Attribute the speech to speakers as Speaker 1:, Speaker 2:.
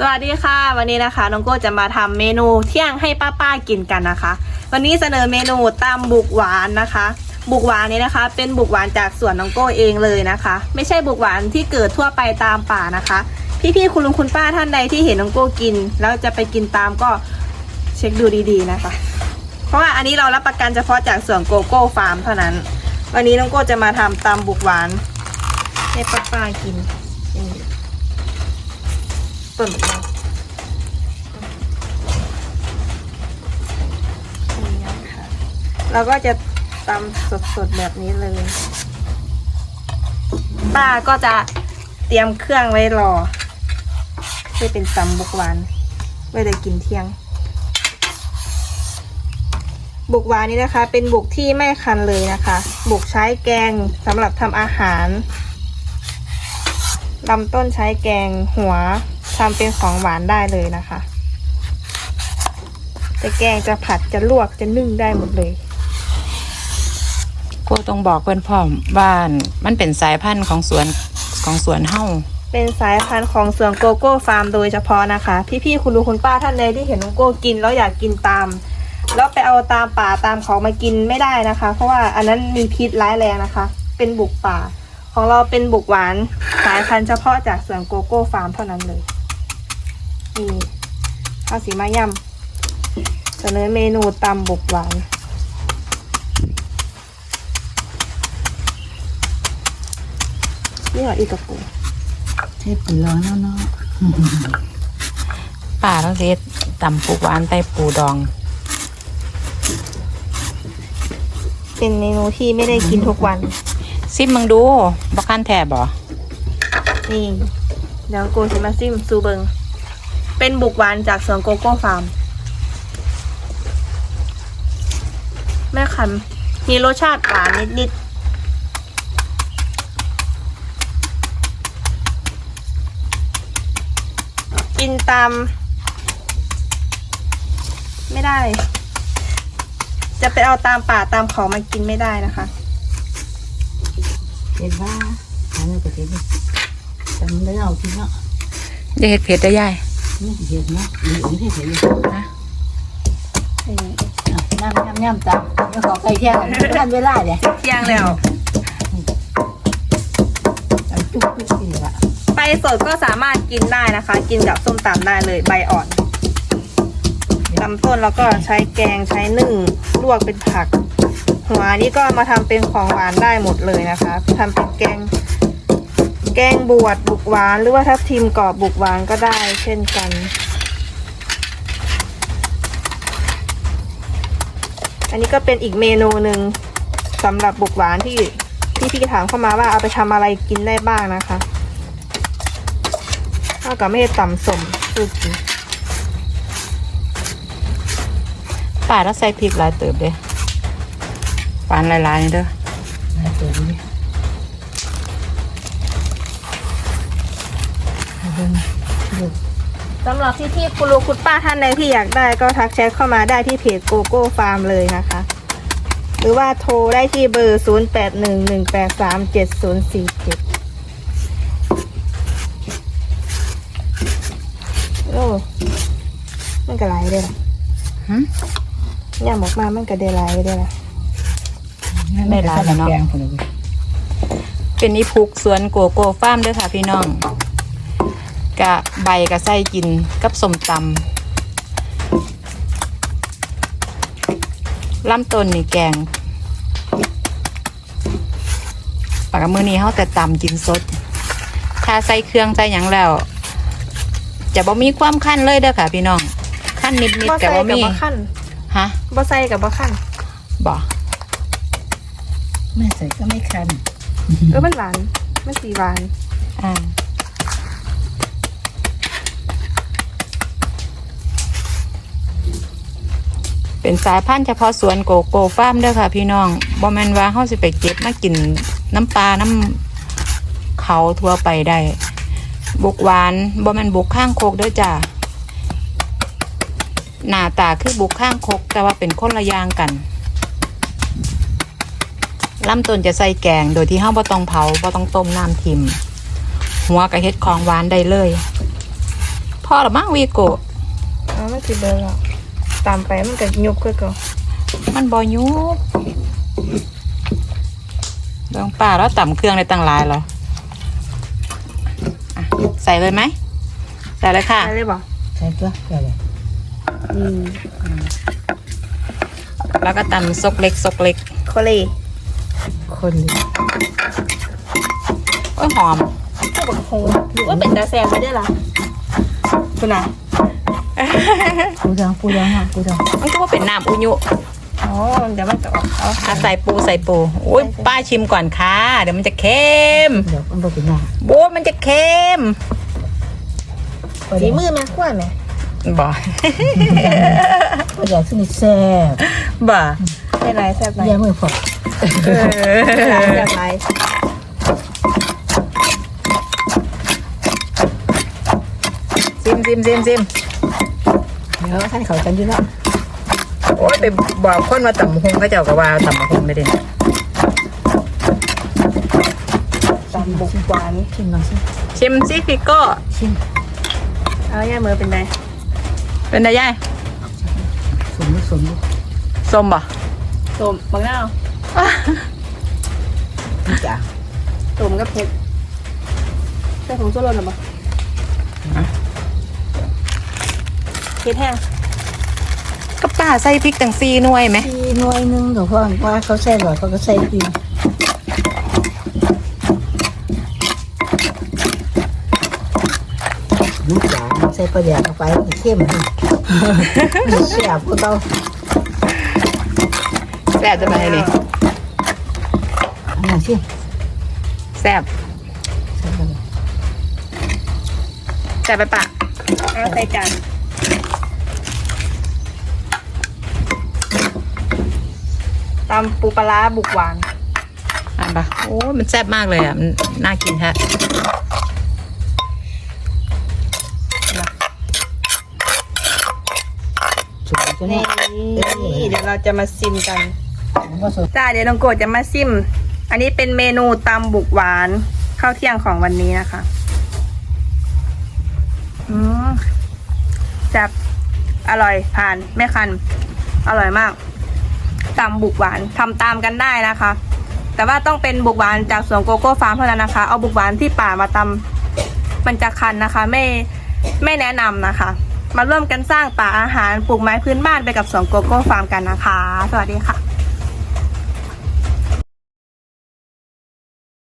Speaker 1: สวัสดีค่ะ วันนี้นะคะน้องโก้จะมาทำเมนูเที่ยงให้ป้าๆกินกันนะคะ วันนี้เสนอเมนูตำบุกหวานนะคะ บุกหวานนี้นะคะ เป็นบุกหวานจากสวนน้องโก้เองเลยนะคะ ไม่ใช่บุกหวานที่เกิดทั่วไปตามป่านะคะ พี่ๆคุณลุงคุณป้าท่านใดที่เห็นน้องโก้กิน แล้วจะไปกินตามก็เช็คดูดีๆนะคะ เพราะว่าอันนี้เรารับประกันเฉพาะจากสวนโกโก้ฟาร์มเท่านั้น วันนี้น้องโก้จะมาทำตำบุกหวานให้ป้าๆกิน ต้นบุกหวานนี่นะคะเราก็จะตำสดๆแบบนี้เลย ป้าก็จะเตรียมเครื่องไว้รอเพื่อเป็นตำบุกหวาน ไว้เลยกินเที่ยง บุกหวานนี้นะคะ เป็นบุกที่ไม่คันเลยนะคะ บุกใช้แกงสำหรับทำอาหารลำต้นใช้แกงหัว ทำเป็นของหวานได้เลยนะคะ จะแกงจะผัดจะลวกจะนึ่งได้หมดเลย
Speaker 2: ก็ต้องบอกเพื่อนพ่อมว่ามันเป็นสายพันธุ์ของสวนของสวนเฮ้า
Speaker 1: เป็นสายพันธุ์ของสวนโกโก้ฟาร์มโดยเฉพาะนะคะ พี่ๆคุณลุงคุณป้าท่านใดที่เห็นน้องโก้กินแล้วอยากกินตาม แล้วไปเอาตามป่าตามเขามากินไม่ได้นะคะ เพราะว่าอันนั้นมีพิษร้ายแรงนะคะ เป็นบุกป่า ของเราเป็นบุกหวานสายพันธุ์เฉพาะจากสวนโกโก้ฟาร์มเท่านั้นเลย นี่ข้าวสีมายำเสนอเมนูตำบุกหวานนี่เหรออีกกระปุก
Speaker 3: เทปปีร้อนแล้วเนาะ
Speaker 2: ป่าต้องเซ็ดตำปูหวานไต้ปูดอง
Speaker 1: เป็นเมนูที่ไม่ได้กินทุกวัน
Speaker 2: ซิมมึงดูบักคันแทบบ่
Speaker 1: นี่เดี๋ยวโกซิมาซิมซูเบิง เป็นบุกหวานจากสวนโกโก้ฟาร์ม แม่คันมีรสชาติหวานนิด ๆกินตาม ไม่ได้ จะไปเอาตามป่าตามเขามากินไม่ได้นะคะ
Speaker 3: เห็นว่าอันนี้ก็เห็นจำได้เอาที่เนาะ
Speaker 2: จะเห็ดเผ็ดได้ย่าย
Speaker 3: นี่เห็นเนาะหรือที่เห็นเลย
Speaker 2: นะ
Speaker 3: น้ำน้ำน้ำตามแล้วขอไปเที่ยวกันทันเวลาเนี่ย
Speaker 1: เที่ยงแล้ว
Speaker 3: ตามจุ๊บจุ๊บนี่ละ
Speaker 1: ใบสดก็สามารถกินได้นะคะ กินกับส้มตำได้เลยใบอ่อนลำต้นแล้วก็ใช้แกงใช้นึ่งลวกเป็นผัก หัวนี่ก็มาทำเป็นของหวานได้หมดเลยนะคะทำเป็นแกง แกงบวชบุกหวาน หรือว่าทับทิมกรอบบุกหวานก็ได้เช่นกันอันนี้ก็เป็นอีกเมนูหนึ่งสำหรับบุกหวานที่ที่พี่ถามเข้ามาว่าเอาไปทำอะไรกินได้บ้างนะคะเท่ากับไม่ได้ต่ำสมคือกิน
Speaker 2: ป่าต้องใส่พริกหลายเติบเด้ปานหลายๆนี่เด้อ
Speaker 3: มาตัวนี้ เบิ่งลูก
Speaker 1: สำหรับที่ที่คุณลูกคุณป้าท่านใดที่อยากได้ก็ทักแชทเข้ามาได้ที่เพจโกโก้ฟาร์มเลยนะคะ หรือว่าโทรได้ที่เบอร์ 0 8 1 1 8 3 7 0 4 7โอ้มันก็ไหลได้ละ
Speaker 2: หึ
Speaker 1: ย่ามออกมามันก็ได้ไหลได้ละ
Speaker 2: ได้หลายแล้วเนาะ
Speaker 3: แกงคนละ
Speaker 2: เป็นอีพุกสวนโกโก้ฟาร์มเด้อค่ะพี่น้อง กะใบกะไส้กินกับสมตำลำต้นนี่แกงปากกบมือนี้เขาแต่ตำกินสด ถ้าใส่เครื่องใส่หยังแล้ว จะบ่มีความขั้นเลยเด้อค่ะ พี่น้องขั้นนิด
Speaker 1: บ่
Speaker 2: ๆแต่
Speaker 1: ใส่
Speaker 2: บ่
Speaker 1: กับ
Speaker 2: มี
Speaker 1: บ่ขั้น
Speaker 2: ฮะ
Speaker 1: บ่ใส่กับบ่ขั้น
Speaker 2: บ่
Speaker 3: ไม่ใส่ก็ไม่คัน
Speaker 1: เออมันหวาน มันสีหวาน
Speaker 2: อ่า เป็นสายพันธุ์เฉพาะสวนโกโก้ฟาร์มเด้อค่ะ พี่น้องบ่แม่นว่าเฮาสิไปเก็บมากินน้ำปลาน้ำเขาทั่วไปได้บุกหวานบ่แม่นบุกข้างโคกเด้อจ้าหน้าตาคือบุกข้างโคกแต่ว่าเป็นคนละยางกันลำต้นจะใส่แกงโดยที่เฮาบ่ต้องเผาบ่ต้องต้มน้ำทิม หัวกับเฮ็ดของหวานได้เลยพอหรือมั้งวีโกะ
Speaker 1: อ๋อมันสิเบอร์ล้ว ตามไปมันก็ยุบคือเก่า
Speaker 2: มันบอยุบเรื่องป่าแล้วต่ำเครื่องในตั้งหลายเหรออะใส่เลยไหมใส่เลยค่ะ
Speaker 1: ได้เลยบ่
Speaker 3: ใส่ตัวใส่เลย
Speaker 1: อืม
Speaker 2: แล้วก็ตำซกเล็กซกเล็ก
Speaker 1: โคเล
Speaker 3: คนเลย
Speaker 2: โอ้ยหอม
Speaker 1: ผู้บังคงว่าเป็นตาแซมไปได้ล่ะคุณน่ะ
Speaker 3: ปูดองปูดองอะปูดอง
Speaker 2: มันก็ว่าเป็นน้ำอุยุ
Speaker 1: อ๋อเดี๋ยวมันจะออกเอา
Speaker 2: อะใส่ปูใส่ปูอุ้ยป้าชิมก่อนค่ะ เดี๋ยวมันจะเค็ม
Speaker 3: เดี๋ยวมันบ่เป็นหน้า
Speaker 2: โบูมันจะเค็ม
Speaker 1: สีมือแม่ขั้วไหม
Speaker 2: บ่
Speaker 3: ก็อยากสนิทแซ่บ
Speaker 2: บ่
Speaker 1: เป็นไรแซ่บไหม
Speaker 3: เยี่ยมือฝอด
Speaker 2: เออ
Speaker 1: แซ่บไร
Speaker 2: ซิมซิมซิมซิม
Speaker 3: เดี๋ยวท่านเขากันอยู่แล้ว
Speaker 2: โอ้ยไปบอกคนมาต่ำหงก็เจ้าก็ว่าต่ำหงไม่ได้
Speaker 1: ตำบุกหวาน
Speaker 3: ชิมลองสิ
Speaker 2: ชิมซิฟิโก้
Speaker 3: ชิม
Speaker 1: เอาแย่มือเป็นไร
Speaker 2: เป็นไงยาย
Speaker 3: สมลูกสมลูก
Speaker 2: ส้มบ่
Speaker 1: สมบังหน้าว
Speaker 3: นี่จ้ะ
Speaker 1: สมกับเผ็ดใส่ผงชูรสหรือเปล่าเผ็ดแห้ง
Speaker 2: ก็ป้าใส่พริกตังซีหน่วยไหม
Speaker 3: ทีหน่วยหนึงเดี๋ยวพ่อว่าเขาใส่หลอดเขาก็ใส่ทีลูกจ๋าใส่ปลาแดกเข้าไปมันเข้มเลยแซ่บพวกเรา
Speaker 2: แซ่บจะมาให้นี่
Speaker 3: อันนั้นชิม
Speaker 2: แซ่บ
Speaker 3: ใส่ไปเลย
Speaker 2: แซ่บไปปะ
Speaker 1: เอาใส่จานำปูปลาร้าบุกหวาน
Speaker 2: อ่านปะโอ้ยมันแซ่บมากเลยอะ มันน่ากินฮะ
Speaker 3: สวยจัง
Speaker 1: นี่
Speaker 3: เลย
Speaker 1: เดี๋ยวเราจะมาซิมกัน
Speaker 3: ผมว่าสวย
Speaker 1: จ้าเดี๋ยวน้องโกดจะมาซิม อันนี้เป็นเมนูตำบุกหวานข้าวเที่ยงของวันนี้นะคะอืมแซ่บอร่อยผ่านไม่คัน อร่อยมาก ตำบุกหวานทำตามกันได้นะคะ แต่ว่าต้องเป็นบุกหวานจากสวนโกโก้ฟาร์มเท่านั้นนะคะ เอาบุกหวานที่ป่ามาตำมันจะคันนะคะ ไม่ไม่แนะนำนะคะ มาร่วมกันสร้างป่าอาหารปลูกไม้พื้นบ้านไปกับสวนโกโก้ฟาร์มกันนะคะ สวัสดีค่ะ